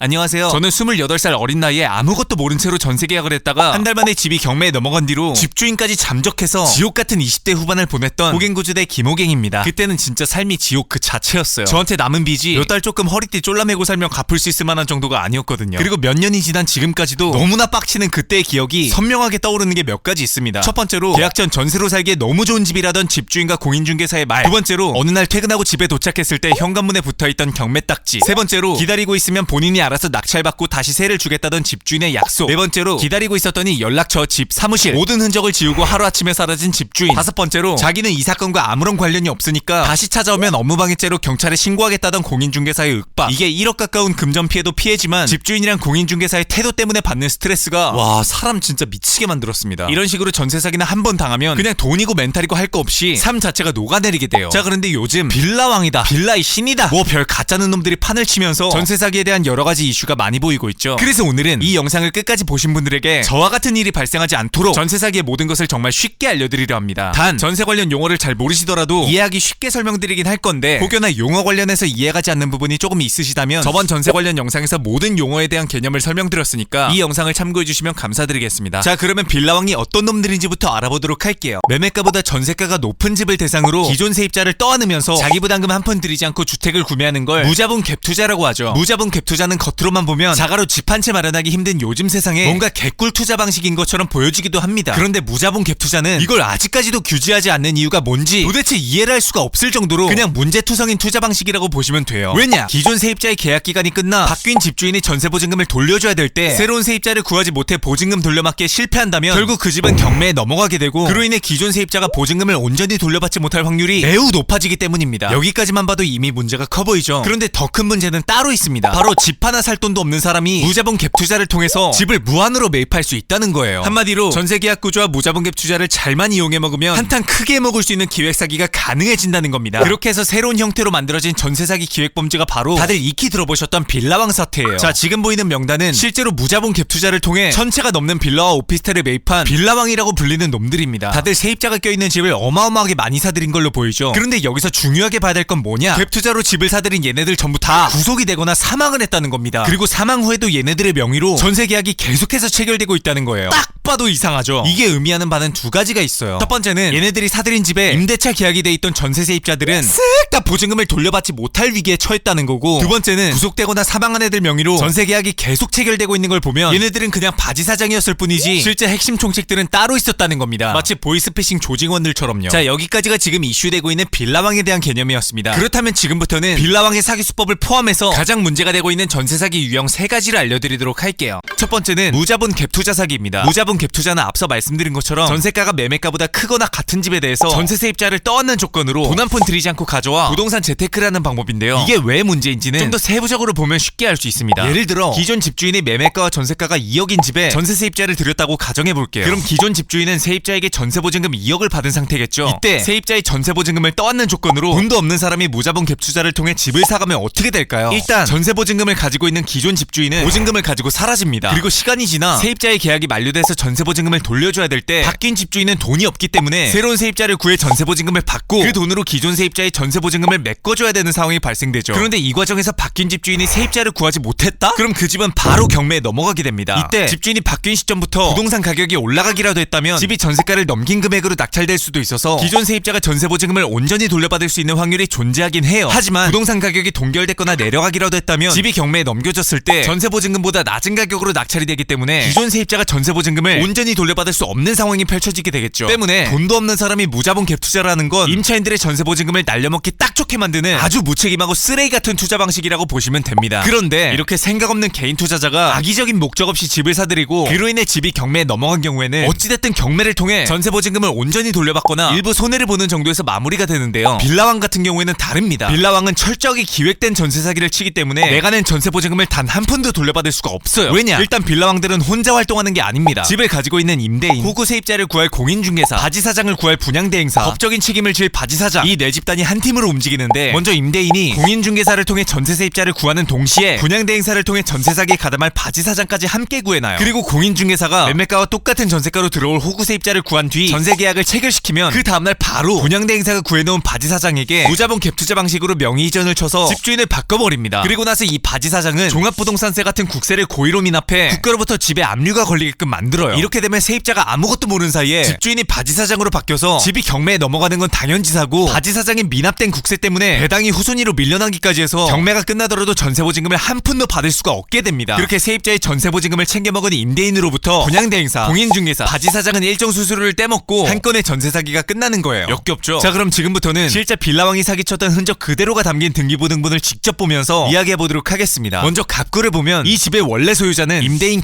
안녕하세요. 저는 28살 어린 나이에 아무것도 모른 채로 전세 계약을 했다가 한 달 만에 집이 경매에 넘어간 뒤로 집주인까지 잠적해서 지옥 같은 20대 후반을 보냈던 호갱구주대 김호갱입니다. 그때는 진짜 삶이 지옥 그 자체였어요. 저한테 남은 빚이 몇 달 조금 허리띠 쫄라매고 살면 갚을 수 있을 만한 정도가 아니었거든요. 그리고 몇 년이 지난 지금까지도 너무나 빡치는 그때의 기억이 선명하게 떠오르는 게 몇 가지 있습니다. 첫 번째로 계약 전 전세로 살기에 너무 좋은 집이라던 집주인과 공인중개사의 말. 두 번째로 어느 날 퇴근하고 집에 도착했을 때 현관문에 붙어 있던 경매 딱지. 세 번째로 기다리고 있으면 본인이 알아서 낙찰받고 다시 세를 주겠다던 집주인의 약속. 네 번째로 기다리고 있었더니 연락처, 집, 사무실 모든 흔적을 지우고 하루아침에 사라진 집주인. 다섯 번째로 자기는 이 사건과 아무런 관련이 없으니까 다시 찾아오면 업무방해죄로 경찰에 신고하겠다던 공인중개사의 윽박. 이게 1억 가까운 금전 피해도 피해지만 집주인이랑 공인중개사의 태도 때문에 받는 스트레스가 와 사람 진짜 미치게 만들었습니다. 이런 식으로 전세 사기는 한 번 당하면 그냥 돈이고 멘탈이고 할 거 없이 삶 자체가 녹아내리게 돼요. 자 그런데 요즘 빌라왕이다, 빌라의 신이다, 뭐 별 가짜는 놈들이 판을 치면서 전세 사기에 대한 여러 가지 이슈가 많이 보이고 있죠. 그래서 오늘은 이 영상을 끝까지 보신 분들에게 저와 같은 일이 발생하지 않도록 전세 사기의 모든 것을 정말 쉽게 알려드리려 합니다. 단 전세 관련 용어를 잘 모르시더라도 이해하기 쉽게 설명드리긴 할 건데 혹여나 용어 관련해서 이해가지 않는 부분이 조금 있으시다면 저번 전세 관련 영상에서 모든 용어에 대한 개념을 설명드렸으니까 이 영상을 참고해 주시면 감사드리겠습니다. 자 그러면 빌라왕이 어떤 놈들인지부터 알아보도록 할게요. 매매가보다 전세가가 높은 집을 대상으로 기존 세입자를 떠안으면서 자기 부담금 한 푼 들이지 않고 주택을 구매하는 걸 무자본 갭 투자라고 하죠. 무자본 갭 투자는 겉으로만 보면 자가로 집 한 채 마련하기 힘든 요즘 세상에 뭔가 개꿀 투자 방식인 것처럼 보여지기도 합니다. 그런데 무자본 갭 투자는 이걸 아직까지도 규제하지 않는 이유가 뭔지 도대체 이해를 할 수가 없을 정도로 그냥 문제투성인 투자 방식이라고 보시면 돼요. 왜냐? 기존 세입자의 계약 기간이 끝나 바뀐 집주인이 전세 보증금을 돌려줘야 될 때 새로운 세입자를 구하지 못해 보증금 돌려막기에 실패한다면 결국 그 집은 경매에 넘어가게 되고 그로 인해 기존 세입자가 보증금을 온전히 돌려받지 못할 확률이 매우 높아지기 때문입니다. 여기까지만 봐도 이미 문제가 커 보이죠. 그런데 더 큰 문제는 따로 있습니다. 바로 집 하나 살 돈도 없는 사람이 무자본 갭 투자를 통해서 집을 무한으로 매입할 수 있다는 거예요. 한마디로 전세 계약 구조와 무자본 갭 투자를 잘만 이용해 먹으면 한탕 크게 먹을 수 있는 기획 사기가 가능해진다는 겁니다. 그렇게 해서 새로운 형태로 만들어진 전세 사기 기획 범죄가 바로 다들 익히 들어보셨던 빌라왕 사태예요. 자, 지금 보이는 명단은 실제로 무자본 갭 투자를 통해 천채가 넘는 빌라와 오피스텔을 매입한 빌라왕이라고 불리는 놈들입니다. 다들 세입자가 껴있는 집을 어마어마하게 많이 사들인 걸로 보이죠. 그런데 여기서 중요하게 봐야 될 건 뭐냐? 갭 투자로 집을 사들인 얘네들 전부 다 구속이 되거나 사망을 했다는 겁니다. 그리고 사망 후에도 얘네들의 명의로 전세 계약이 계속해서 체결되고 있다는 거예요. 딱 봐도 이상하죠. 이게 의미하는 바는 두 가지가 있어요. 첫 번째는 얘네들이 사들인 집에 임대차 계약이 돼 있던 전세 세입자들은 쓱 다 보증금을 돌려받지 못할 위기에 처했다는 거고 두 번째는 구속되거나 사망한 애들 명의로 전세 계약이 계속 체결되고 있는 걸 보면 얘네들은 그냥 바지 사장이었을 뿐이지 실제 핵심 총책들은 따로 있었다는 겁니다. 마치 보이스피싱 조직원들처럼요. 자 여기까지가 지금 이슈되고 있는 빌라왕에 대한 개념이었습니다. 그렇다면 지금부터는 빌라왕의 사기 수법을 포함해서 가장 문제가 되고 있는 전세 사기 유형 세 가지를 알려드리도록 할게요. 첫 번째는 무자본 갭 투자 사기입니다. 무자본 갭 투자는 앞서 말씀드린 것처럼 전세가가 매매가보다 크거나 같은 집에 대해서 전세 세입자를 떠안는 조건으로 돈 한 푼 들이지 않고 가져와 부동산 재테크라는 방법인데요. 이게 왜 문제인지는 좀 더 세부적으로 보면 쉽게 알 수 있습니다. 예를 들어 기존 집주인이 매매가와 전세가가 2억인 집에 전세 세입자를 들였다고 가정해 볼게요. 그럼 기존 집주인은 세입자에게 전세 보증금 2억을 받은 상태겠죠. 이때 세입자의 전세 보증금을 떠안는 조건으로 돈도 없는 사람이 무자본 갭 투자를 통해 집을 사가면 어떻게 될까요? 일단 전세 보증금을 가지고 있는 기존 집주인은 보증금을 가지고 사라집니다. 그리고 시간이 지나 세입자의 계약이 만료돼서 전세 보증금을 돌려줘야 될 때 바뀐 집주인은 돈이 없기 때문에 새로운 세입자를 구해 전세 보증금을 받고 그 돈으로 기존 세입자의 전세 보증금을 메꿔줘야 되는 상황이 발생되죠. 그런데 이 과정에서 바뀐 집주인이 세입자를 구하지 못했다? 그럼 그 집은 바로 경매에 넘어가게 됩니다. 이때 집주인이 바뀐 시점부터 부동산 가격이 올라가기라도 했다면 집이 전세가를 넘긴 금액으로 낙찰될 수도 있어서 기존 세입자가 전세 보증금을 온전히 돌려받을 수 있는 확률이 존재하긴 해요. 하지만 부동산 가격이 동결됐거나 내려가기라도 했다면 집이 경매에 넘겨졌을 때 전세 보증금보다 낮은 가격으로 낙찰이 되기 때문에 기존 세입자가 전세 보증금을 온전히 돌려받을 수 없는 상황이 펼쳐지게 되겠죠. 때문에 돈도 없는 사람이 무자본 갭 투자라는 건 임차인들의 전세 보증금을 날려먹기 딱 좋게 만드는 아주 무책임하고 쓰레기 같은 투자 방식이라고 보시면 됩니다. 그런데 이렇게 생각 없는 개인 투자자가 악의적인 목적 없이 집을 사들이고 그로 인해 집이 경매에 넘어간 경우에는 어찌됐든 경매를 통해 전세 보증금을 온전히 돌려받거나 일부 손해를 보는 정도에서 마무리가 되는데요. 빌라왕 같은 경우에는 다릅니다. 빌라왕은 철저하게 기획된 전세 사기를 치기 때문에 내가 낸 전세 보증금 을 단 한 푼도 돌려받을 수가 없어요. 왜냐? 일단 빌라왕들은 혼자 활동하는 게 아닙니다. 집을 가지고 있는 임대인, 호구 세입자를 구할 공인중개사, 바지 사장을 구할 분양대행사, 법적인 책임을 질 바지 사장 이 네 집단이 한 팀으로 움직이는데 먼저 임대인이 공인중개사를 통해 전세 세입자를 구하는 동시에 분양대행사를 통해 전세 사기에 가담할 바지 사장까지 함께 구해놔요. 그리고 공인중개사가 매매가와 똑같은 전세가로 들어올 호구 세입자를 구한 뒤 전세 계약을 체결시키면 그 다음날 바로 분양대행사가 구해놓은 바지 사장에게 무자본 갭투자 방식으로 명의 이전을 쳐서 집주인을 바꿔버립니다. 그리고 나서 이 바지 사장 은 종합부동산세 같은 국세를 고의로 미납해 국가로부터 집에 압류가 걸리게끔 만들어요. 이렇게 되면 세입자가 아무것도 모르는 사이에 집주인이 바지 사장으로 바뀌어서 집이 경매에 넘어가는 건 당연지사고 바지 사장이 미납된 국세 때문에 배당이 후순위로 밀려나기까지 해서 경매가 끝나더라도 전세보증금을 한 푼도 받을 수가 없게 됩니다. 그렇게 세입자의 전세보증금을 챙겨 먹은 임대인으로부터 분양대행사, 공인중개사, 바지 사장은 일정 수수료를 떼먹고 한 건의 전세 사기가 끝나는 거예요. 역겹죠? 자 그럼 지금부터는 실제 빌라왕이 사기쳤던 흔적 그대로가 담긴 등기부등본을 직접 보면서 이야기해 보도록 하겠습니다. 먼저 갑구를 보면 이 집의 원래 소유자는 임대인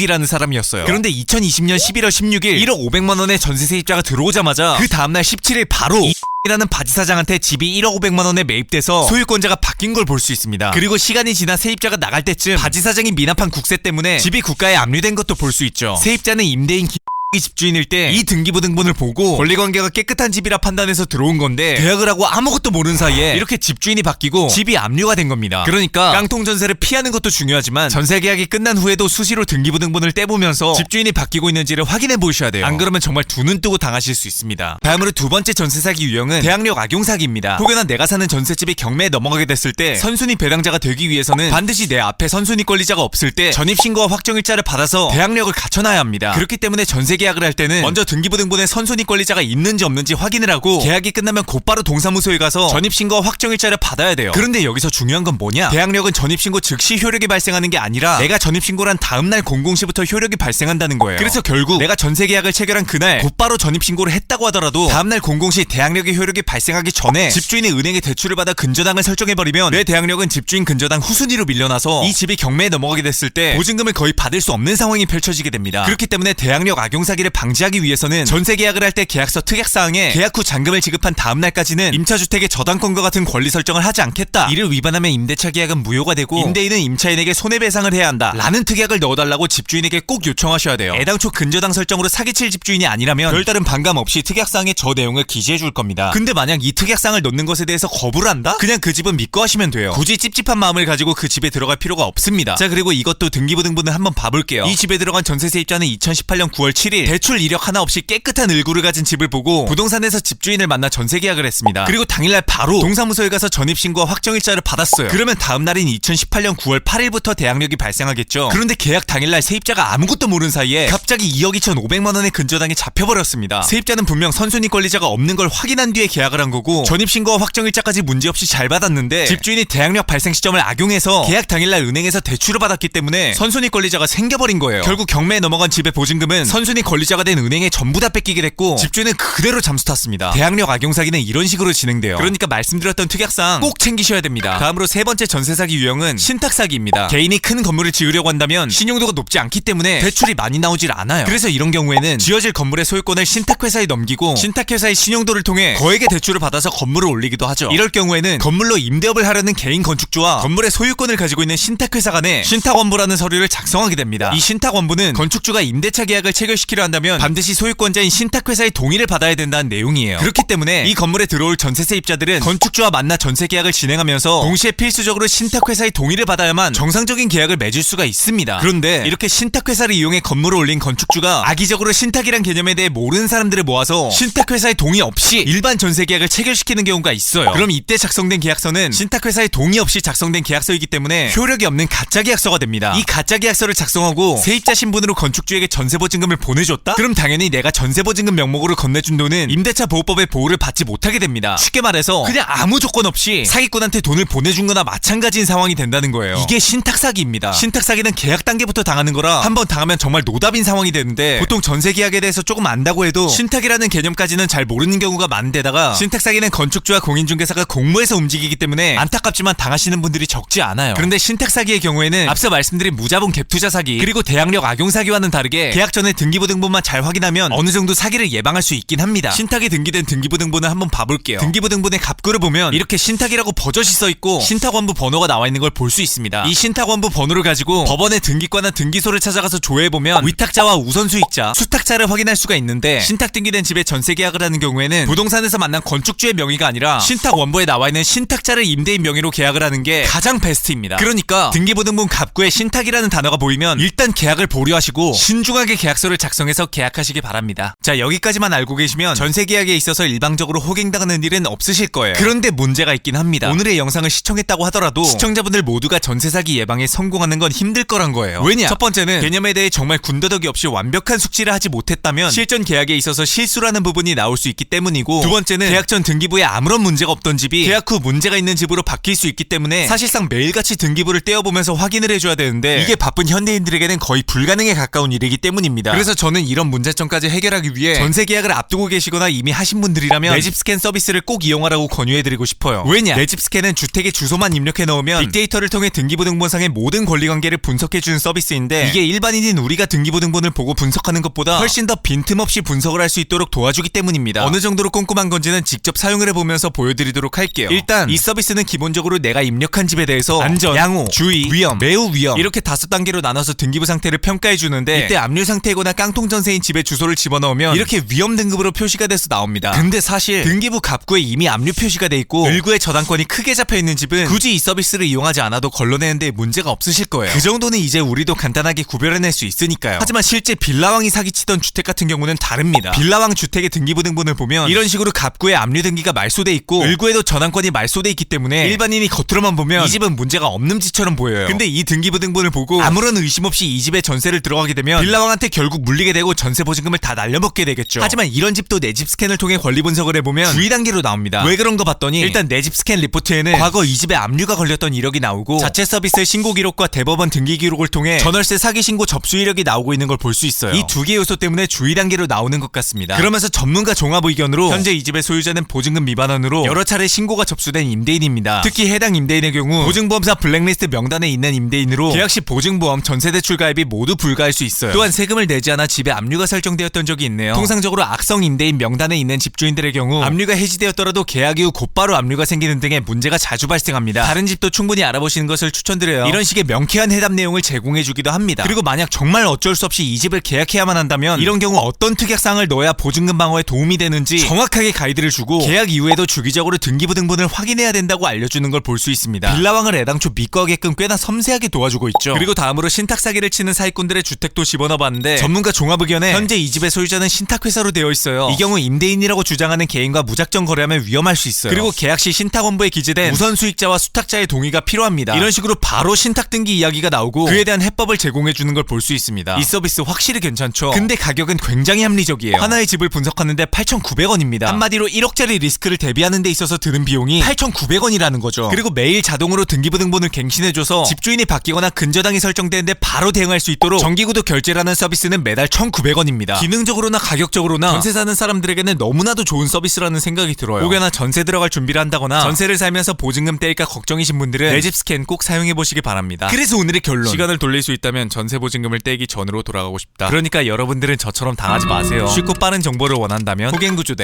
이라는 사람이었어요. 그런데 2020년 11월 16일 1억 500만 원의 전세 세입자가 들어오자마자 그 다음날 17일 바로 이라는 바지 사장한테 집이 1억 500만 원에 매입돼서 소유권자가 바뀐 걸 볼 수 있습니다. 그리고 시간이 지나 세입자가 나갈 때쯤 바지 사장이 미납한 국세 때문에 집이 국가에 압류된 것도 볼 수 있죠. 세입자는 임대인 이 집주인일 때 이 등기부등본을 보고 권리관계가 깨끗한 집이라 판단해서 들어온 건데 계약을 하고 아무것도 모르는 사이에 이렇게 집주인이 바뀌고 집이 압류가 된 겁니다. 그러니까 깡통 전세를 피하는 것도 중요하지만 전세 계약이 끝난 후에도 수시로 등기부등본을 떼보면서 집주인이 바뀌고 있는지를 확인해 보셔야 돼요. 안 그러면 정말 두 눈 뜨고 당하실 수 있습니다. 다음으로 두 번째 전세 사기 유형은 대학력 악용 사기입니다. 혹여나 내가 사는 전세집이 경매에 넘어가게 됐을 때 선순위 배당자가 되기 위해서는 반드시 내 앞에 선순위 권리자가 없을 때 전입 신고와 확정일자를 받아서 대학력을 갖춰놔야 합니다. 그렇기 때문에 전세 계약 을 할 때는 먼저 등기부등본에 선순위 권리자가 있는지 없는지 확인을 하고 계약이 끝나면 곧바로 동사무소에 가서 전입신고와 확정일자를 받아야 돼요. 그런데 여기서 중요한 건 뭐냐? 대학력은 전입신고 즉시 효력이 발생하는 게 아니라 내가 전입신고를 한 다음날 공공시부터 효력이 발생한다는 거예요. 그래서 결국 내가 전세 계약을 체결한 그날 곧바로 전입신고를 했다고 하더라도 다음날 공공시 대학력의 효력이 발생하기 전에 집주인이 은행에 대출을 받아 근저당을 설정해버리면 내 대학력은 집주인 근저당 후순위로 밀려나서 이 집이 경매에 넘어가게 됐을 때 보증금을 거의 받을 수 없는 상황이 펼쳐지게 됩니다. 그렇기 때문에 대학력 악용 사기를 방지하기 위해서는 전세 계약을 할 때 계약서 특약 사항에 계약 후 잔금을 지급한 다음 날까지는 임차주택의 저당권과 같은 권리 설정을 하지 않겠다. 이를 위반하면 임대차 계약은 무효가 되고 임대인은 임차인에게 손해배상을 해야 한다. 라는 특약을 넣어달라고 집주인에게 꼭 요청하셔야 돼요. 애당초 근저당 설정으로 사기칠 집주인이 아니라면 별다른 반감 없이 특약사항에 저 내용을 기재해 줄 겁니다. 근데 만약 이 특약사항을 넣는 것에 대해서 거부를 한다? 그냥 그 집은 믿고 하시면 돼요. 굳이 찝찝한 마음을 가지고 그 집에 들어갈 필요가 없습니다. 자 그리고 이것도 등기부등본을 한번 봐볼게요. 이 집에 들어간 전세 세 입자는 2018년 9월 7일 대출 이력 하나 없이 깨끗한 을구를 가진 집을 보고 부동산에서 집주인을 만나 전세 계약을 했습니다. 그리고 당일날 바로 동사무소에 가서 전입신고와 확정일자를 받았어요. 그러면 다음 날인 2018년 9월 8일부터 대항력이 발생하겠죠. 그런데 계약 당일날 세입자가 아무것도 모르는 사이에 갑자기 2억 2,500만 원의 근저당이 잡혀버렸습니다. 세입자는 분명 선순위 권리자가 없는 걸 확인한 뒤에 계약을 한 거고 전입신고와 확정일자까지 문제없이 잘 받았는데 집주인이 대항력 발생 시점을 악용해서 계약 당일날 은행에서 대출을 받았기 때문에 선순위 권리자가 생겨버린 거예요. 결국 경매에 넘어간 집의 보증금은 선순위 권리자가 된 은행에 전부 다 뺏기게 됐고 집주인은 그대로 잠수 탔습니다. 대항력 악용 사기는 이런 식으로 진행돼요. 그러니까 말씀드렸던 특약사항 꼭 챙기셔야 됩니다. 다음으로 세 번째 전세 사기 유형은 신탁 사기입니다. 개인이 큰 건물을 지으려고 한다면 신용도가 높지 않기 때문에 대출이 많이 나오질 않아요. 그래서 이런 경우에는 지어질 건물의 소유권을 신탁회사에 넘기고 신탁회사의 신용도를 통해 거액의 대출을 받아서 건물을 올리기도 하죠. 이럴 경우에는 건물로 임대업을 하려는 개인 건축주와 건물의 소유권을 가지고 있는 신탁회사 간에 신탁원부라는 서류를 작성하게 됩니다. 이 신탁원부는 건축주가 임대차 계약을 체결시키 려 한다면 반드시 소유권자인 신탁회사의 동의를 받아야 된다는 내용이에요. 그렇기 때문에 이 건물에 들어올 전세세 입자들은 건축주와 만나 전세 계약을 진행하면서 동시에 필수적으로 신탁회사의 동의를 받아야만 정상적인 계약을 맺을 수가 있습니다. 그런데 이렇게 신탁회사를 이용해 건물을 올린 건축주가 악의적으로 신탁이란 개념에 대해 모르는 사람들을 모아서 신탁회사의 동의 없이 일반 전세 계약을 체결시키는 경우가 있어요. 그럼 이때 작성된 계약서는 신탁회사의 동의 없이 작성된 계약서이기 때문에 효력이 없는 가짜 계약서가 됩니다. 이 가짜 계약서를 작성하고 세입자 신분으로 건축주에게 전세 보증금을 보내 줬다? 그럼 당연히 내가 전세보증금 명목으로 건네준 돈은 임대차 보호법의 보호를 받지 못하게 됩니다. 쉽게 말해서 그냥 아무 조건 없이 사기꾼한테 돈을 보내준 거나 마찬가지인 상황이 된다는 거예요. 이게 신탁 사기입니다. 신탁 사기는 계약 단계부터 당하는 거라 한 번 당하면 정말 노답인 상황이 되는데 보통 전세 계약에 대해서 조금 안다고 해도 신탁이라는 개념까지는 잘 모르는 경우가 많은데다가 신탁 사기는 건축주와 공인중개사가 공모해서 움직이기 때문에 안타깝지만 당하시는 분들이 적지 않아요. 그런데 신탁 사기의 경우에는 앞서 말씀드린 무자본 갭투자 사기 그리고 대항력 악용 사기와는 다르게 계약 전에 등기부등 등기부등본만 잘 확인하면 어느 정도 사기를 예방할 수 있긴 합니다. 신탁이 등기된 등기부등본을 한번 봐볼게요. 등기부등본의 갑구를 보면 이렇게 신탁이라고 버젓이 써 있고 신탁원부 번호가 나와 있는 걸 볼 수 있습니다. 이 신탁원부 번호를 가지고 법원의 등기과나 등기소를 찾아가서 조회해 보면 위탁자와 우선수익자, 수탁자를 확인할 수가 있는데 신탁 등기된 집에 전세 계약을 하는 경우에는 부동산에서 만난 건축주의 명의가 아니라 신탁 원부에 나와 있는 신탁자를 임대인 명의로 계약을 하는 게 가장 베스트입니다. 그러니까 등기부등본 갑구에 신탁이라는 단어가 보이면 일단 계약을 보류하시고 신중하게 계약서를 작성 해서 계약하시기 바랍니다. 자 여기까지만 알고 계시면 전세 계약에 있어서 일방적으로 호갱당하는 일은 없으실 거예요. 그런데 문제가 있긴 합니다. 오늘의 영상을 시청했다고 하더라도 시청자분들 모두가 전세 사기 예방에 성공하는 건 힘들 거란 거예요. 왜냐? 첫 번째는 개념에 대해 정말 군더더기 없이 완벽한 숙지를 하지 못했다면 실전 계약에 있어서 실수라는 부분이 나올 수 있기 때문이고 두 번째는 계약 전 등기부에 아무런 문제가 없던 집이 계약 후 문제가 있는 집으로 바뀔 수 있기 때문에 사실상 매일같이 등기부를 떼어보면서 확인을 해줘야 되는데 이게 바쁜 현대인들에게는 거의 불가능에 가까운 일이기 때문입니다. 그래서 저는 이런 문제점까지 해결하기 위해 전세 계약을 앞두고 계시거나 이미 하신 분들이라면 내집 스캔 서비스를 꼭 이용하라고 권유해드리고 싶어요. 왜냐? 내집 스캔은 주택의 주소만 입력해 넣으면 빅데이터를 통해 등기부등본상의 모든 권리관계를 분석해주는 서비스인데 이게 일반인인 우리가 등기부등본을 보고 분석하는 것보다 훨씬 더 빈틈없이 분석을 할 수 있도록 도와주기 때문입니다. 어느 정도로 꼼꼼한 건지는 직접 사용을 해보면서 보여드리도록 할게요. 일단 이 서비스는 기본적으로 내가 입력한 집에 대해서 안전, 양호, 주의, 위험, 매우 위험 이렇게 다섯 단계로 나눠서 등기부 상태를 평가해 주는데 이때 압류 상태이거나 깡통 전세인 집의 주소를 집어넣으면 이렇게 위험 등급으로 표시가 돼서 나옵니다. 근데 사실 등기부 갑구에 이미 압류 표시가 돼 있고 을구의 저당권이 크게 잡혀 있는 집은 굳이 이 서비스를 이용하지 않아도 걸러내는데 문제가 없으실 거예요. 그 정도는 이제 우리도 간단하게 구별해낼 수 있으니까요. 하지만 실제 빌라왕이 사기치던 주택 같은 경우는 다릅니다. 빌라왕 주택의 등기부 등본을 보면 이런 식으로 갑구에 압류 등기가 말소돼 있고 을구에도 저당권이 말소돼 있기 때문에 일반인이 겉으로만 보면 이 집은 문제가 없는 집처럼 보여요. 근데 이 등기부 등본을 보고 아무런 의심 없이 이 집에 전세를 들어가게 되면 빌라왕한테 결국 물리게 되고 전세 보증금을 다 날려먹게 되겠죠. 하지만 이런 집도 내 집 스캔을 통해 권리 분석을 해보면 주의 단계로 나옵니다. 왜 그런 거 봤더니 일단 내 집 스캔 리포트에는 과거 이 집에 압류가 걸렸던 이력이 나오고 자체 서비스의 신고 기록과 대법원 등기 기록을 통해 전월세 사기 신고 접수 이력이 나오고 있는 걸 볼 수 있어요. 이 두 개 요소 때문에 주의 단계로 나오는 것 같습니다. 그러면서 전문가 종합 의견으로 현재 이 집의 소유자는 보증금 미반원으로 여러 차례 신고가 접수된 임대인입니다. 특히 해당 임대인의 경우 보증보험사 블랙리스트 명단에 있는 임대인으로 계약 시 보증보험, 전세대출 가입이 모두 불가할 수 있어요. 또한 세금을 내지 않아 집에 압류가 설정되었던 적이 있네요. 통상적으로 악성 임대인 명단에 있는 집주인들의 경우 압류가 해지되었더라도 계약 이후 곧바로 압류가 생기는 등의 문제가 자주 발생합니다. 다른 집도 충분히 알아보시는 것을 추천드려요. 이런 식의 명쾌한 해답 내용을 제공해주기도 합니다. 그리고 만약 정말 어쩔 수 없이 이 집을 계약해야만 한다면 이런 경우 어떤 특약사항을 넣어야 보증금 방어에 도움이 되는지 정확하게 가이드를 주고 계약 이후에도 주기적으로 등기부 등본을 확인해야 된다고 알려주는 걸 볼 수 있습니다. 빌라왕을 애당초 믿고 하게끔 꽤나 섬세하게 도와주고 있죠. 그리고 다음으로 신탁 사기를 치는 사기꾼들의 주택도 집어넣어봤는데 전문가 종합 의견에 현재 이 집의 소유자는 신탁 회사로 되어 있어요. 이 경우 임대인이라고 주장하는 개인과 무작정 거래하면 위험할 수 있어요. 그리고 계약 시 신탁원부에 기재된 우선 수익자와 수탁자의 동의가 필요합니다. 이런 식으로 바로 신탁 등기 이야기가 나오고 그에 대한 해법을 제공해 주는 걸 볼 수 있습니다. 이 서비스 확실히 괜찮죠. 근데 가격은 굉장히 합리적이에요. 하나의 집을 분석하는데 8,900원입니다. 한마디로 1억짜리 리스크를 대비하는 데 있어서 드는 비용이 8,900원이라는 거죠. 그리고 매일 자동으로 등기부등본을 갱신해 줘서 집주인이 바뀌거나 근저당이 설정되는데 바로 대응할 수 있도록 정기구도 결제라는 서비스는 매달 1,900원입니다. 기능적으로나 가격적으로나 전세 사는 사람들에게는 너무나도 좋은 서비스라는 생각이 들어요. 혹여나 전세 들어갈 준비를 한다거나 전세를 살면서 보증금 떼일까 걱정이신 분들은 내 집 스캔 꼭 사용해 보시기 바랍니다. 그래서 오늘의 결론. 시간을 돌릴 수 있다면 전세 보증금을 떼기 전으로 돌아가고 싶다. 그러니까 여러분들은 저처럼 당하지 마세요. 쉽고 빠른 정보를 원한다면 호갱구조대